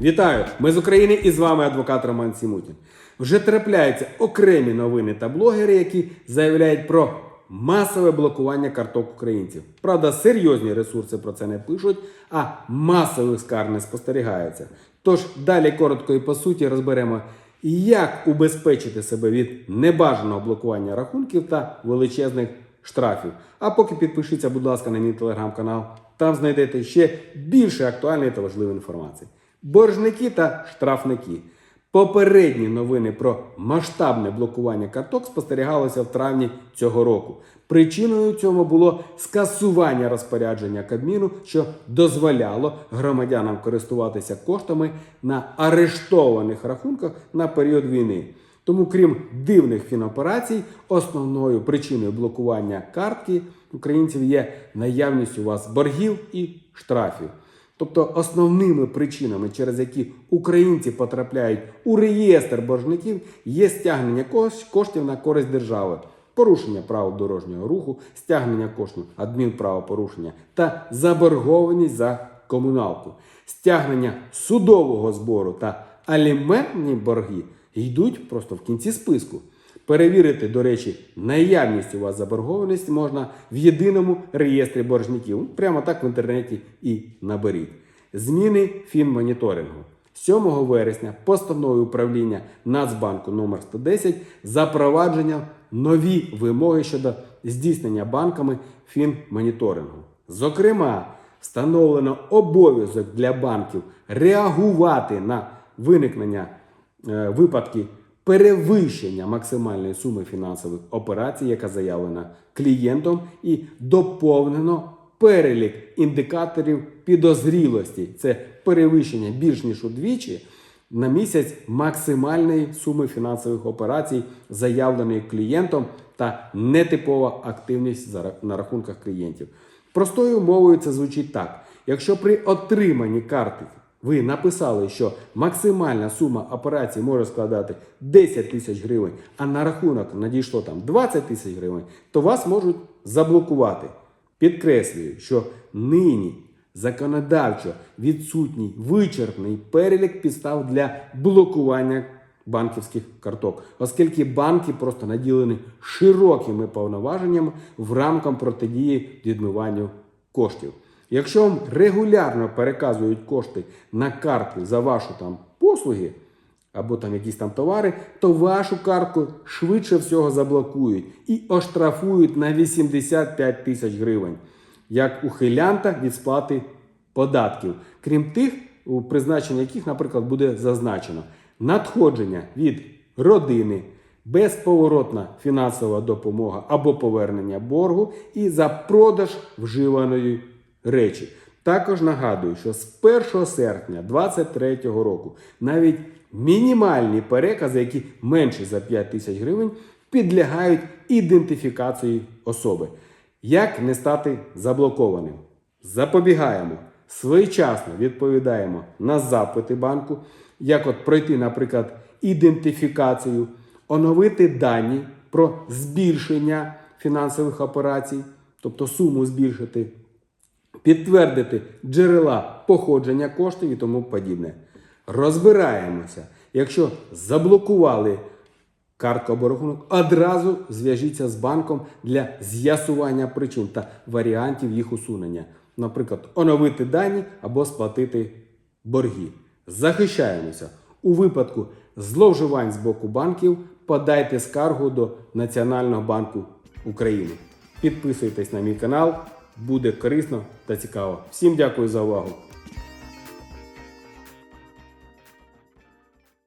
Вітаю! Ми з України і з вами адвокат Роман Сімутін. Вже трапляються окремі новини та блогери, які заявляють про масове блокування карток українців. Правда, серйозні ресурси про це не пишуть, а масових скарг не спостерігається. Тож далі коротко і по суті розберемо, як убезпечити себе від небажаного блокування рахунків та величезних штрафів. А поки підпишіться, будь ласка, на мій телеграм-канал. Там знайдете ще більше актуальної та важливої інформації. Боржники та штрафники. Попередні новини про масштабне блокування карток спостерігалося в травні цього року. Причиною цьому було скасування розпорядження Кабміну, що дозволяло громадянам користуватися коштами на арештованих рахунках на період війни. Тому, крім дивних фіноперацій, основною причиною блокування картки українців є наявність у вас боргів і штрафів. Тобто основними причинами, через які українці потрапляють у реєстр боржників, є стягнення коштів на користь держави, порушення правил дорожнього руху, стягнення коштів адмінправопорушення та заборгованість за комуналку, стягнення судового збору та аліментні борги йдуть просто в кінці списку. Перевірити, до речі, наявність у вас заборгованості можна в єдиному реєстрі боржників. Прямо так в інтернеті і наберіть. Зміни фінмоніторингу. 7 вересня постановою управління Нацбанку номер 110 запровадження нові вимоги щодо здійснення банками фінмоніторингу. Зокрема, встановлено обов'язок для банків реагувати на виникнення е, випадки перевищення максимальної суми фінансових операцій, яка заявлена клієнтом, і доповнено перелік індикаторів підозрілості. Це перевищення більш ніж удвічі на місяць максимальної суми фінансових операцій, заявленої клієнтом, та нетипова активність на рахунках клієнтів. Простою мовою це звучить так: якщо при отриманні карти ви написали, що максимальна сума операцій може складати 10 тисяч гривень, а на рахунок надійшло там 20 тисяч гривень, то вас можуть заблокувати. Підкреслюю, що нині законодавчо відсутній вичерпний перелік підстав для блокування банківських карток, оскільки банки просто наділені широкими повноваженнями в рамках протидії відмиванню коштів. Якщо вам регулярно переказують кошти на картки за вашу там послуги або там якісь там товари, то вашу картку швидше всього заблокують і оштрафують на 85 тисяч гривень, як ухилянта від сплати податків, крім тих, у призначенні яких, наприклад, буде зазначено надходження від родини, безповоротна фінансова допомога або повернення боргу і за продаж вживаної речі. Також нагадую, що з 1 серпня 2023 року навіть мінімальні перекази, які менші за 5 тисяч гривень, підлягають ідентифікації особи. Як не стати заблокованим? Запобігаємо, своєчасно відповідаємо на запити банку, як от пройти, наприклад, ідентифікацію, оновити дані про збільшення фінансових операцій, тобто суму збільшити, підтвердити джерела походження коштів і тому подібне. Розбираємося. Якщо заблокували картку або рахунок, одразу зв'яжіться з банком для з'ясування причин та варіантів їх усунення. Наприклад, оновити дані або сплатити борги. Захищаємося. У випадку зловживань з боку банків подайте скаргу до Національного банку України. Підписуйтесь на мій канал, буде корисно та цікаво. Всім дякую за увагу!